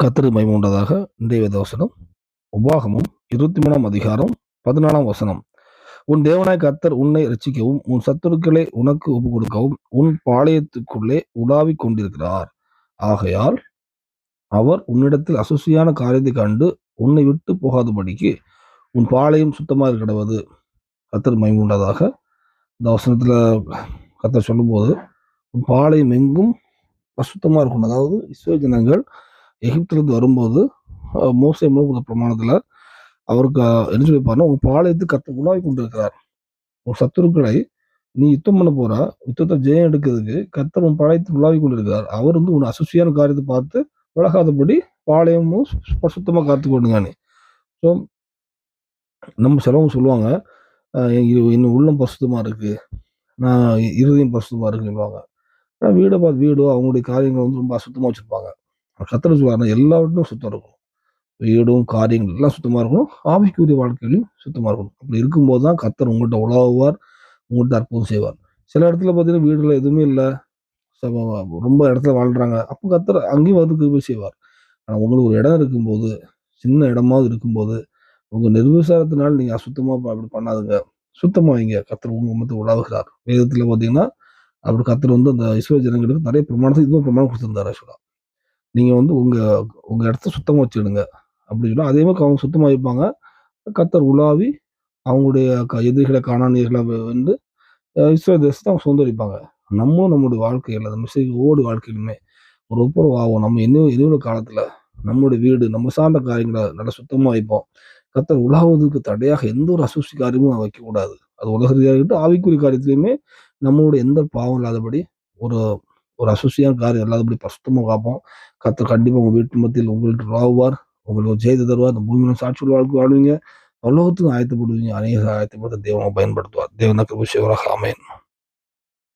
கர்த்தரு மகிமை இன்றைய வேத வசனம் இருபத்தி மூணாம் அதிகாரம் பதினாலாம் வசனம். உன் தேவனாய் கத்தர் உன்னை ரசிக்கவும் உன் சத்துருக்களை உனக்கு ஒப்பு கொடுக்கவும் உன் பாளையத்துக்குள்ளே உலாவிக் கொண்டிருக்கிறார். ஆகையால் அவர் உன்னிடத்தில் அசுசியான காரியத்தை கண்டு உன்னை விட்டு போகாதபடிக்கு உன் பாளையம் சுத்தமாக கிடவது. கத்தர் மகிமை உண்டதாக இந்த வசனத்துல சொல்லும்போது உன் பாளையம் எங்கும் அசுத்தமாக இருக்கணும் அதாவது இஸ்ரேல் ஜனங்கள் எகிப்திலிருந்து வரும்போது மோசை மோசே பிரமாணத்தில் அவருக்கு என்ன சொல்லியிருப்பாருன்னா உன் பாளையத்து கத்த உலாவி கொண்டிருக்கிறார். உன் சத்துருக்களை நீ யுத்தம் பண்ண போற. யுத்தத்தை ஜெயம் எடுக்கிறதுக்கு கத்தர் உன் பாளையத்தில் உலாவி கொண்டிருக்கிறார். அவர் வந்து உன் அசுசியான காரியத்தை பார்த்து விலகாதபடி பாளையமும் சுத்தமாக காத்து கொண்டுங்கானே ஸோ நம்ம சிலவங்க சொல்லுவாங்க என் உள்ளம் பசுத்தமாக இருக்குது நான் இருதயம் பசுத்தமாக இருக்குன்னு சொல்லுவாங்க. ஆனால் வீடை பார்த்து வீடோ அவங்களுடைய காரியங்கள் வந்து ரொம்ப அசுத்தமாக வச்சுருப்பாங்க. கத்தர் சொல்லுவாங்க எல்லாவற்றும் சுத்தம் இருக்கும் வீடும் காரியங்கள் எல்லாம் சுத்தமாக இருக்கணும். ஆவிக்குரிய வாழ்க்கையிலையும் சுத்தமாக இருக்கணும். அப்படி இருக்கும்போது தான் கத்தர் உங்கள்கிட்ட உலாவுவார் உங்கள்கிட்ட அற்புதம் செய்வார். சில இடத்துல பார்த்தீங்கன்னா வீடுல எதுவுமே இல்லை. ரொம்ப இடத்துல வாழ்றாங்க. அப்போ கத்தர் அங்கேயும் வந்து கிருபி செய்வார். ஆனால் உங்களுக்கு ஒரு இடம் இருக்கும்போது சின்ன இடமாவது இருக்கும்போது உங்கள் நிர்விசாரத்தினால் நீங்கள் அசுத்தமாக அப்படி பண்ணாதுங்க. சுத்தமாக வைங்க. கத்தர் உங்கள் மத்த உலாவுகிறார். வேதத்தில் பார்த்தீங்கன்னா அப்படி கத்தர் வந்து அந்த இஸ்ரேல் ஜனங்களுக்கு நிறைய பிரமாணத்தை இதுவும் பிரமாணம் கொடுத்துருந்தார் ஆக்சுவலாக நீங்கள் வந்து உங்கள் உங்கள் இடத்த சுத்தமாக வச்சுடுங்க அப்படின்னு சொன்னால் அதே மாதிரி அவங்க சுத்தமாக வைப்பாங்க. கத்தர் உலாவி அவங்களுடைய க- எதிரிகளை காணானியர்களை வந்து அஹ் இஸ்ரேல் தேசத்தை அவங்க சுதந்திரிப்பாங்க. நம்மளும் நம்மளுடைய வாழ்க்கையில் அந்த மிஸ்டேக் ஓடு வாழ்க்கையிலுமே ஒரு ஒப்புரவு ஆகும் நம்ம இன்னும் இன்னொரு காலத்தில் நம்மளுடைய வீடு நம்ம சார்ந்த காரியங்களை நல்லா சுத்தமாக வைப்போம். கத்தர் உலாவதுக்கு தடையாக எந்த ஒரு அசூசி காரியமும் வைக்கக்கூடாது. அது உலக ரீதியாக இருக்கட்டும், ஆவிக்குரிய காரியத்திலையுமே நம்மளுடைய எந்த பாவம் இல்லாதபடி ஒரு ஒரு அசுசியான காரியம் இல்லாதபடி பசுத்தமாக காப்போம். கத்தர் கண்டிப்பாக உங்கள் வீட்டு மத்தியில் உங்கள்கிட்ட ராவார் உங்களுக்கு ஒரு தருவார். இந்த பூமியில சாட்சி வாழ்க்கை வாழ்வீங்க. உலகத்துக்கும் ஆயத்தப்படுவீங்க. அநேக ஆயத்தப்படுத்த தேவனை பயன்படுத்துவார். தேவனுக்கு விஷயம் ஆமேன்.